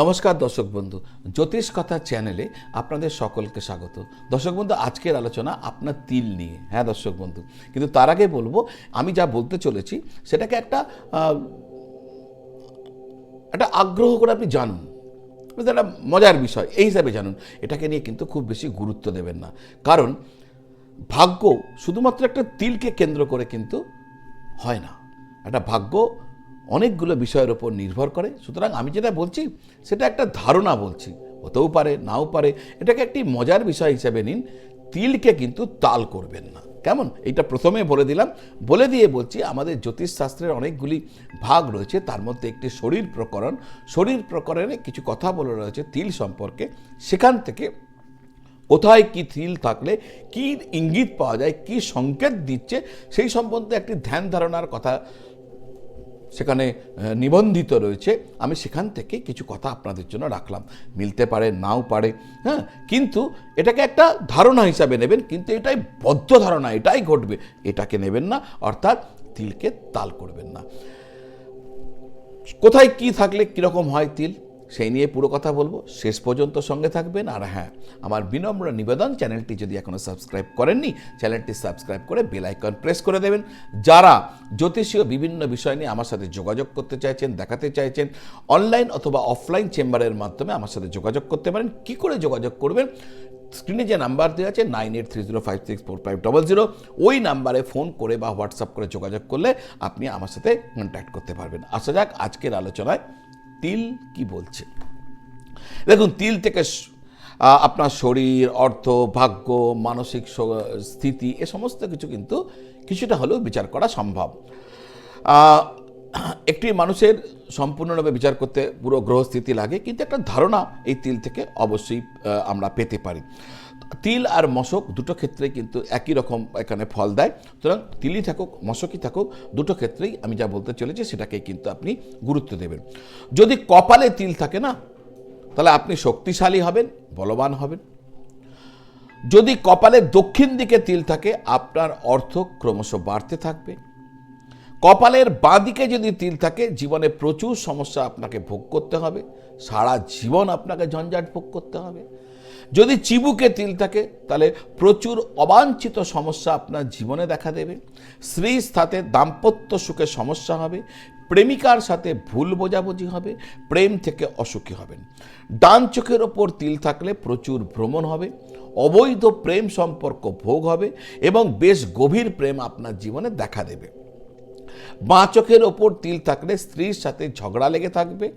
নমস্কার দর্শক বন্ধু, জ্যোতিষ কথা চ্যানেলে আপনাদের সকলকে স্বাগত। দর্শক বন্ধু, আজকের আলোচনা আপনার তিল নিয়ে হ্যাঁ দর্শক বন্ধু? কিন্তু তার আগে বলব, আমি যা বলতে চলেছি সেটাকে একটা একটা আগ্রহ করে আপনি জানুন। একটা মজার বিষয়, এই হিসাবে জানুন। এটাকে নিয়ে কিন্তু খুব বেশি গুরুত্ব দেবেন না। কারণ ভাগ্য শুধুমাত্র একটা তিলকে কেন্দ্র করে কিন্তু হয় না। একটা ভাগ্য অনেকগুলো বিষয়ের ওপর নির্ভর করে। সুতরাং আমি যেটা বলছি, সেটা একটা ধারণা বলছি। হতেও পারে, নাও পারে, এটাকে একটি মজার বিষয় হিসেবে নিন। তিলকে কিন্তু তাল করবেন না। কেমন? এইটা প্রথমে বলে দিলাম। বলে দিয়ে বলছি, আমাদের জ্যোতিষশাস্ত্রের অনেকগুলি ভাগ রয়েছে। তার মধ্যে একটি শরীর প্রকরণ। শরীর প্রকরণে কিছু কথা বলে রয়েছে তিল সম্পর্কে। সেখান থেকে কোথায় কি তিল থাকলে, কি ইঙ্গিত পাওয়া যায়, কি সংকেত দিচ্ছে, সেই সম্বন্ধে একটি ধ্যান ধারণার কথা সেখানে নিবন্ধিত রয়েছে, আমি সেখান থেকে কিছু কথা আপনাদের জন্য রাখলাম। মিলতে পারে, নাও পারে হ্যাঁ? কিন্তু এটাকে একটা ধারণা হিসাবে নেবেন, কিন্তু এটাই বদ্ধ ধারণা, এটাই ঘটবে। এটাকে নেবেন না, অর্থাৎ তিলকে তাল করবেন না। কোথায় কি থাকলে কীরকম হয় তিল? সেই নিয়ে পুরো কথা বলব। শেষ পর্যন্ত সঙ্গে থাকবেন। আর হ্যাঁ আমার বিনম্র নিবেদন, চ্যানেলটি যদি এখনও সাবস্ক্রাইব করেননি, চ্যানেলটি সাবস্ক্রাইব করে বেল আইকন প্রেস করে দেবেন। যারা জ্যোতিষীয় বিভিন্ন বিষয় নিয়ে আমার সাথে যোগাযোগ করতে চাইছেন, দেখাতে চাইছেন অনলাইন অথবা অফলাইন চেম্বারের মাধ্যমে আমার সাথে যোগাযোগ করতে পারেন, কি করে যোগাযোগ করবেন? স্ক্রিনে যে নাম্বার দেওয়া আছে nine eight three zero five six four five double zero ওই নাম্বারে ফোন করে বা হোয়াটসঅ্যাপ করে যোগাযোগ করলে আপনি আমার সাথে কন্ট্যাক্ট করতে পারবেন। আসা যাক আজকের আলোচনায় তিল কি বলছে? দেখুন, তিল থেকে আপনার শরীর, অর্থ, ভাগ্য, মানসিক স্থিতি, এ সমস্ত কিছু কিন্তু কিছুটা হলেও বিচার করা সম্ভব। একটি মানুষের সম্পূর্ণভাবে বিচার করতে পুরো গ্রহস্থিতি লাগে, কিন্তু একটা ধারণা এই তিল থেকে অবশ্যই আমরা পেতে পারি। তিল আর মশক দুটো ক্ষেত্রে কিন্তু একই রকম এখানে ফল দেয়। সুতরাং তিলই থাকুক, মশকই থাকুক, দুটো ক্ষেত্রেই আমি যা বলতে চলেছি সেটাকে কিন্তু আপনি গুরুত্ব দেবেন। যদি কপালে তিল থাকে না, তাহলে আপনি শক্তিশালী হবেন, বলবান হবেন। যদি কপালে দক্ষিণ দিকে তিল থাকে, আপনার অর্থ ক্রমশ বাড়তে থাকবে। কপালের বাঁ দিকে যদি তিল থাকে, জীবনে প্রচুর সমস্যা আপনাকে ভোগ করতে হবে। সারা জীবন আপনাকে ঝঞ্ঝাট ভোগ করতে হবে। যদি চিবুকে তিল থাকে, তাহলে প্রচুর অবাঞ্ছিত সমস্যা আপনার জীবনে দেখা দেবে। স্ত্রীর সাথে দাম্পত্য সুখে সমস্যা হবে, প্রেমিকার সাথে ভুল বোঝাবুঝি হবে, প্রেম থেকে অসুখী হবেন। ডান চোখের ওপর তিল থাকলে প্রচুর ভ্রমণ হবে, অবৈধ প্রেম সম্পর্ক ভোগ হবে এবং বেশ গভীর প্রেম আপনার জীবনে দেখা দেবে। বাঁ চোখের ওপর তিল থাকলে স্ত্রীর সাথে ঝগড়া লেগে থাকবে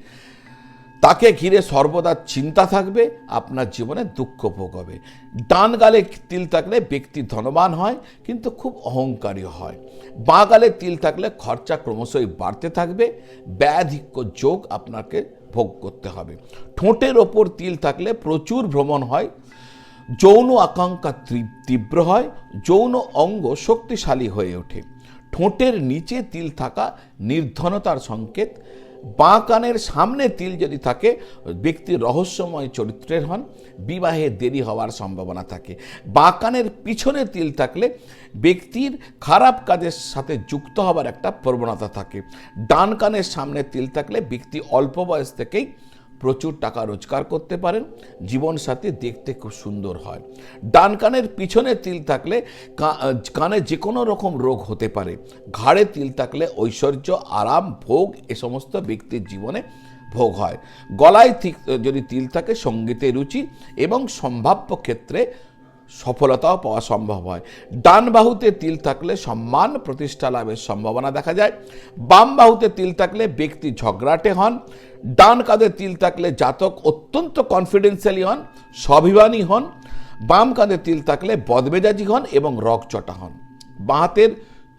ঘিরে সর্বদা চিন্তা থাকবে, আপনার জীবনে দুঃখ ভোগ হবে। ডান গালে তিল থাকলে ব্যক্তি ধনবান হয়, কিন্তু খুব অহংকারী হয়। বাঁ গালে তিল থাকলে খরচা ক্রমশই বাড়তে থাকবে, ব্যাধিক্য যোগ আপনাকে ভোগ করতে হবে। ঠোঁটের ওপর তিল থাকলে প্রচুর ভ্রমণ হয়, যৌন আকাঙ্ক্ষা তীব্র হয়, যৌন অঙ্গ শক্তিশালী হয়ে ওঠে। ঠোঁটের নিচে তিল থাকা নির্ধনতার সংকেত বাঁ কানের সামনে তিল যদি থাকে ব্যক্তি রহস্যময় চরিত্রের হন, বিবাহে দেরি হওয়ার সম্ভাবনা থাকে। বাঁ কানের পিছনে তিল থাকলে ব্যক্তির খারাপ কাজের সাথে যুক্ত হবার একটা প্রবণতা থাকে। ডান কানের সামনে তিল থাকলে ব্যক্তি অল্প বয়স থেকেই প্রচুর টাকা রোজগার করতে পারেন, জীবনসাথী দেখতে খুব সুন্দর হয়। ডান কানের পিছনে তিল থাকলে কানে যে কোনো রকম রোগ হতে পারে। ঘাড়ে তিল থাকলে ঐশ্বর্য, আরাম, ভোগ এ সমস্ত ব্যক্তির জীবনে ভোগ হয়। গলায় যদি তিল থাকে সঙ্গীতে রুচি এবং সম্ভাব্য ক্ষেত্রে সফলতাও পাওয়া সম্ভব হয়। ডান বাহুতে তিল থাকলে সম্মান প্রতিষ্ঠা লাভের সম্ভাবনা দেখা যায়। বাম বাহুতে তিল থাকলে ব্যক্তি ঝগড়াটে হন। ডান কাঁধে তিল থাকলে জাতক অত্যন্ত কনফিডেন্সিয়ালি হন, স্বাভিমানী হন। বাম কাঁধে তিল থাকলে বদমেজাজি হন এবং রকচটা হন। বাঁ হাতের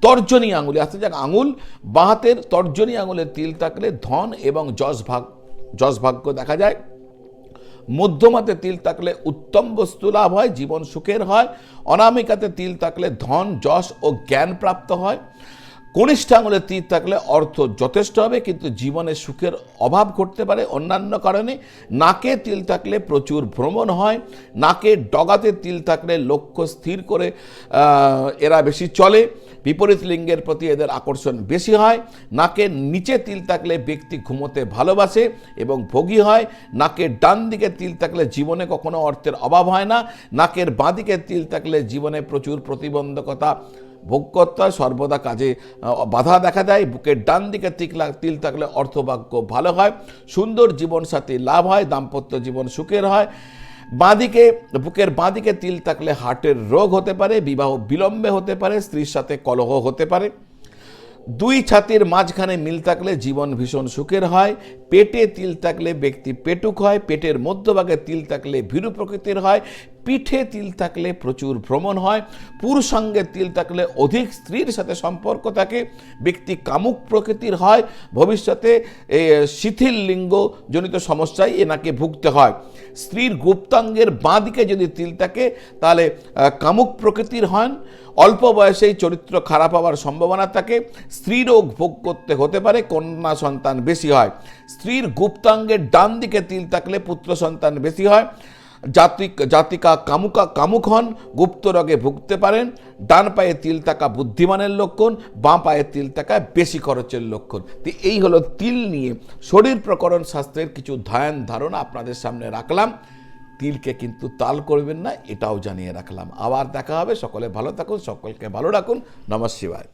তর্জনী আঙুলে, আসতে যাক আঙুল বাঁ হাতের তর্জনী আঙুলে তিল থাকলে ধন এবং যশ ভাগ যশ ভাগ্য দেখা যায়। মধ্যমাতে তিল থাকলে উত্তম বস্তু লাভ হয়, জীবন সুখের হয়। অনামিকাতে তিল থাকলে ধন, যশ ও জ্ঞান প্রাপ্ত হয়। কনিষ্ঠ আঙুলে তীর থাকলে অর্থ যথেষ্ট হবে, কিন্তু জীবনে সুখের অভাব ঘটতে পারে অন্যান্য কারণে। নাকে তিল থাকলে প্রচুর ভ্রমণ হয় নাকে ডগাতে তিল থাকলে লক্ষ্য স্থির করে এরা বেশি চলে। বিপরীত লিঙ্গের প্রতি এদের আকর্ষণ বেশি হয়। নাকের নিচে তিল থাকলে ব্যক্তি ঘুমোতে ভালোবাসে এবং ভোগী হয়। নাকের ডান দিকে তিল থাকলে জীবনে কখনো অর্থের অভাব হয় না। নাকের বাঁ দিকে তিল থাকলে জীবনে প্রচুর প্রতিবন্ধকতা ভোগ করতে হয়। সর্বদা কাজে বাধা দেখা দেয়। বুকের ডান দিকে তিকলা তিল থাকলে অর্থভাগ্য ভালো হয়। সুন্দর জীবনসাথী লাভ হয়। দাম্পত্য জীবন সুখের হয়। বাঁদিকে, বুকের বাঁদিকে তিল থাকলে হার্টের রোগ হতে পারে, বিবাহ বিলম্বে হতে পারে, স্ত্রীর সাথে কলহ হতে পারে। দুই ছাতির মাঝখানে মিল থাকলে জীবন ভীষণ সুখের হয় পেটে তিল থাকলে ব্যক্তি পেটুক হয়, পেটের মধ্যভাগে তিল থাকলে ভীরু প্রকৃতির হয়, পিঠে তিল থাকলে প্রচুর ভ্রমণ হয়, পুরুষাঙ্গে তিল থাকলে অধিক স্ত্রীর সাথে সম্পর্ক থাকে, ব্যক্তি কামুক প্রকৃতির হয়, ভবিষ্যতে শিথিল লিঙ্গ জনিত সমস্যায় এনাকে ভুগতে হয়। স্ত্রীর গুপ্তাঙ্গের বাঁ দিকে যদি তিল থাকে, তাহলে কামুক প্রকৃতির হন, অল্প বয়সেই চরিত্র খারাপ হওয়ার সম্ভাবনা থাকে, স্ত্রীরোগ ভোগ করতে হতে পারে, কন্যা সন্তান বেশি হয়। স্ত্রীর গুপ্তাঙ্গের ডান দিকে তিল থাকলে পুত্র সন্তান বেশি হয়। জাতিক জাতিকা কামুকা কামুক হন, গুপ্ত রোগে ভুগতে পারেন। ডান পায়ে তিল থাকা বুদ্ধিমানের লক্ষণ, বাঁ পায়ে তিল থাকা বেশি খরচের লক্ষণ। তো এই হলো তিল নিয়ে। শরীর প্রকরণ শাস্ত্রের কিছু ধ্যান ধারণা আপনাদের সামনে রাখলাম। তিলকে কিন্তু তাল করবেন না, এটাও জানিয়ে রাখলাম। আবার দেখা হবে। সকলে ভালো থাকুন, সকলকে ভালো রাখুন। নমঃ শিবায়।